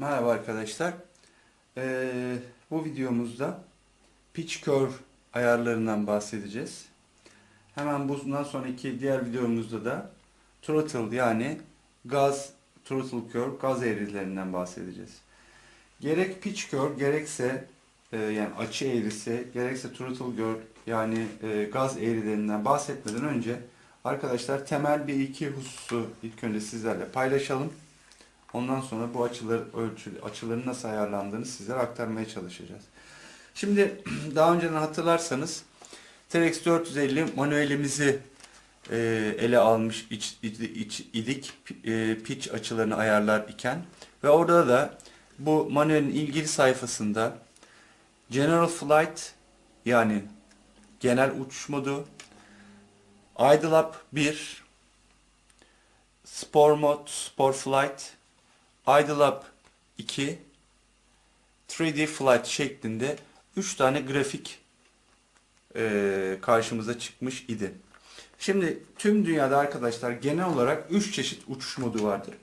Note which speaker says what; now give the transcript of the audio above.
Speaker 1: Merhaba arkadaşlar. Ee, bu videomuzda pitch curve ayarlarından bahsedeceğiz. Hemen bundan sonraki diğer videomuzda da throttle yani gaz throttle curve gaz eğrilerinden bahsedeceğiz. Gerek pitch curve gerekse e, yani açı eğrisi gerekse throttle curve yani e, gaz eğrilerinden bahsetmeden önce arkadaşlar temel bir iki hususu ilk önce sizlerle paylaşalım. Ondan sonra bu açılar ölçü açıların nasıl ayarlandığını sizlere aktarmaya çalışacağız. Şimdi daha önceden hatırlarsanız TRX 450 manuelimizi e, ele almış iç, iç- iç- idik e, pitch açılarını ayarlar iken ve orada da bu manuelin ilgili sayfasında General Flight yani genel uçuş modu Idle Up 1 Sport Mode, Sport Flight Idle Up 2 3D Flight şeklinde 3 tane grafik e, karşımıza çıkmış idi. Şimdi tüm dünyada arkadaşlar genel olarak 3 çeşit uçuş modu vardır.